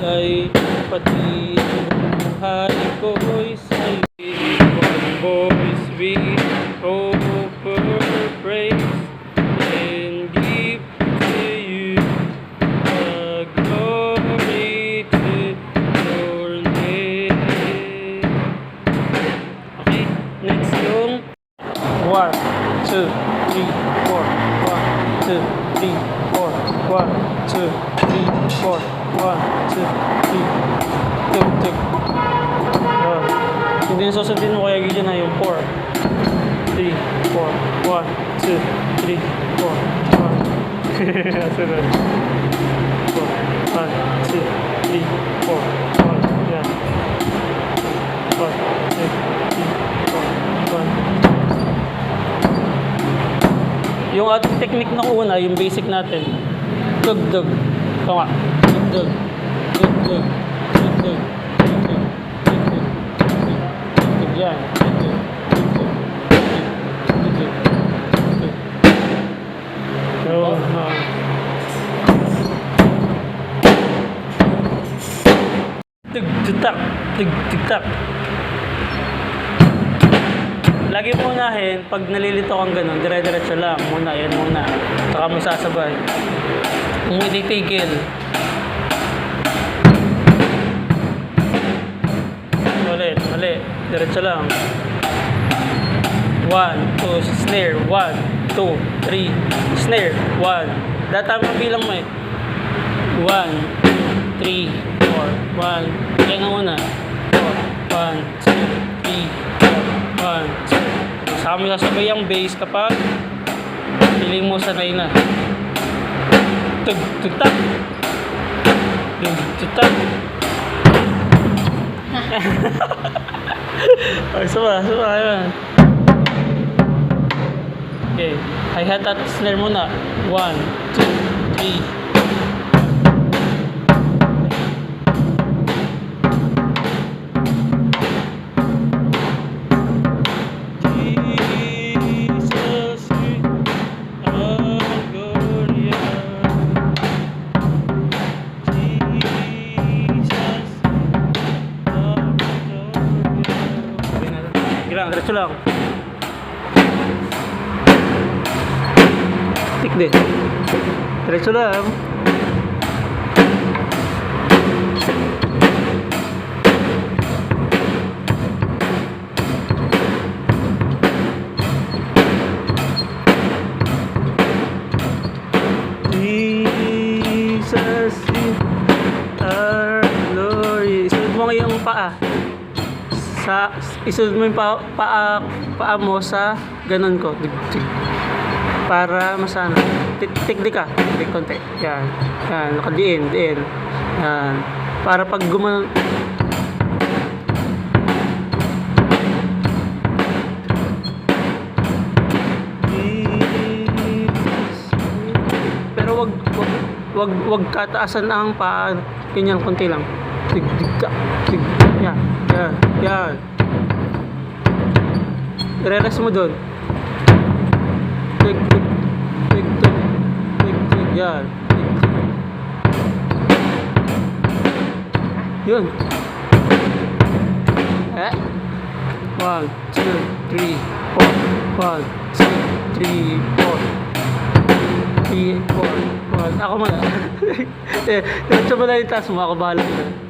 ay pati buhay ko'y sa'yo. One voice we One, two, three, four. One. Sunod. Four. One, two, three, four. One. Yan. One, two, three, four. One. Yung ating technique na una, yung basic natin. Dug-dug. Ito nga. Dug-dug. Dug-dug. Dug-dug. Dug-dug. Dug-dug. Dug-dug. Yan. Tug-tutak. Tug-tutak. Lagi mo unahin, pag nalilito kang ganun, dire-diretso lang. Muna, yan muna. Saka mo sasabay. Kung hindi tigil. Ulit, mali. Diretso lang. One, two, snare. One, two, three, snare. One. Datama bilang mo eh. One, 3, 4, 1. Yan ang una. 2, 1, 2. Saka mo sasabay ang bass kapag feeling mo sanay na. Tug, tug, tag. Tug, tug, tag. okay, suba, suba, ayun. Okay, hi-hat at snare muna. 1, 2, 3, diretso lang. Tik din. Diretso lang. Sa, isunod mo yung paa, paa, paa mo sa ganun ko. Dig, dig. Para masana. Tik- Tikdik ka. Tikdik konti. Yan. Yan. Nakadiin. Diin. Yan. Para pag gumanon. Pero wag wag wag wag kataasan ang paa. Ganyan konti lang. Dig dig ka. Dig. Yan. Yan. Yan. Relax mo doon. Dig dig dig dig dig dig yan. Dig, dig. Yun. Eh. One, two, three, four. One, two, three, four. Three, four. One. Ako muna. eh, diretso mo na yung taas mo. Ako bahala na.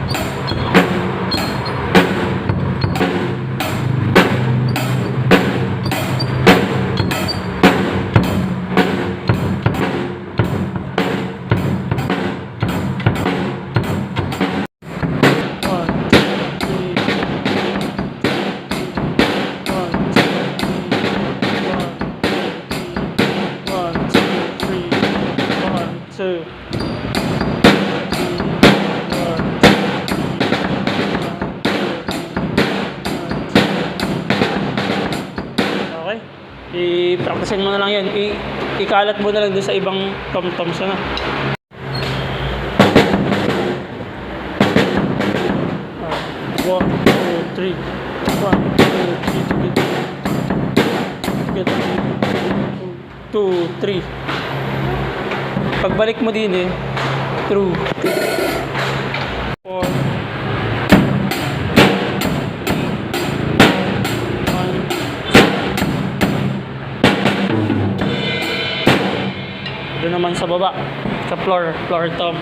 Two. Okay. I-practicein mo na lang yan. I- ikalat mo na lang doon sa ibang tom-toms na. Ah, One, two, three. One, two, three. three. two, three. Pagbalik mo din eh, through. Four. One. Doon naman sa baba, sa floor, floor top.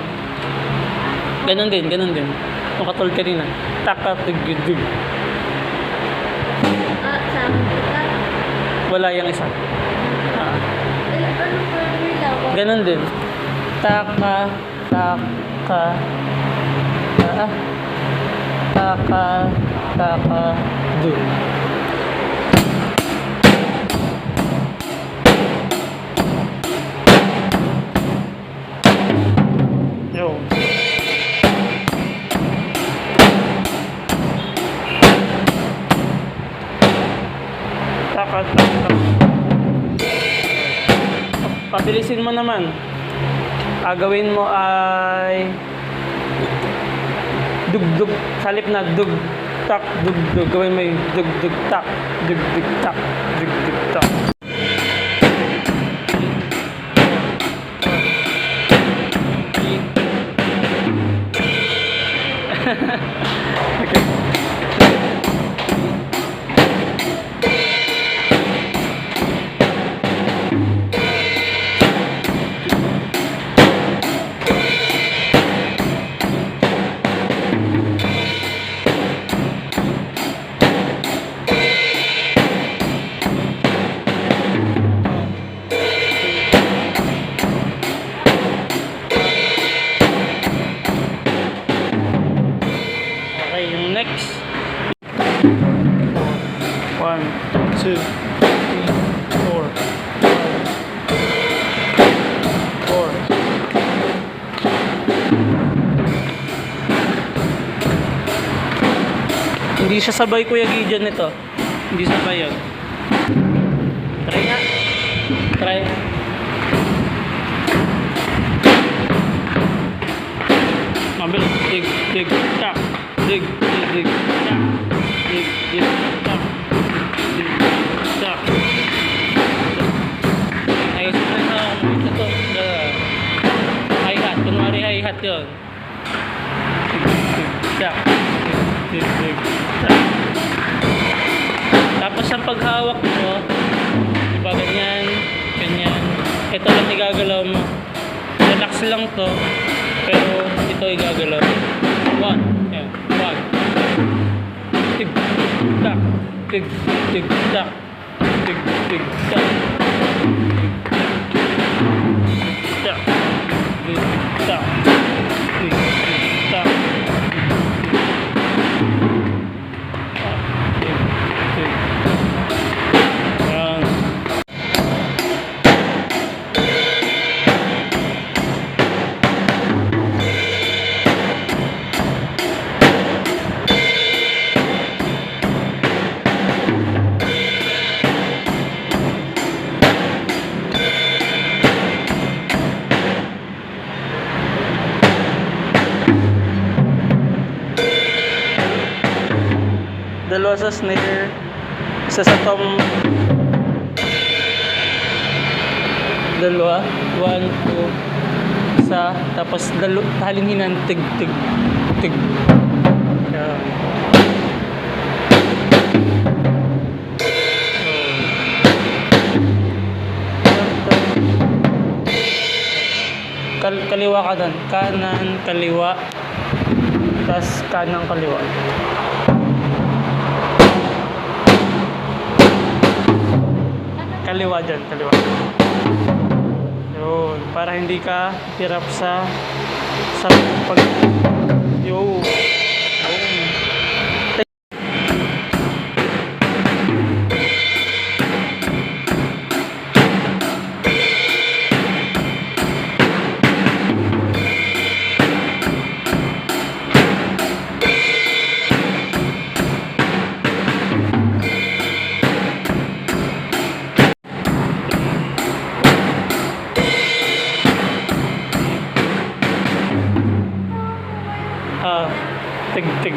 Ganon din, ganon din. Yung katulad kanina. Taka, tugudug. Ah, sa. Wala yung isa. Ah. Ano? Ganon din. Taka, taka, ah, taka, taka, do. Taka. Pabilisin mo naman. Agawin mo ay dugdug. Salip na dug tak dugdug. Gawin mo yung dugdug tak dugdug tak dugdug tak One, two, three, four. Four. Hindi siya sabay Kuya Gideon nito. Hindi sabay yun. Try nga. Try. Mabilis. Dig, dig, tak. Dig, hi-hat. Kunwari hi-hat yun. Tapos sa paghawak mo, diba ganyan, ganyan. Ito lang igagalaw mo. Relax lang to. Pero ito igagalaw. One. Yan. One. Tig. Tak. Tig. Tig. Tak. Tig. Tig. Tak. Dalawa sa snare, isa sa tom. Dalawa, one, two, isa, tapos dalo, halinghinan, tig, tig, tig. Yan. Kal kaliwa ka doon. Kanan, kaliwa. Tapos kanang kaliwa. Kaliwa dyan, kaliwa. Yun, para hindi ka hirap sa sa pag yo tỉnh tỉnh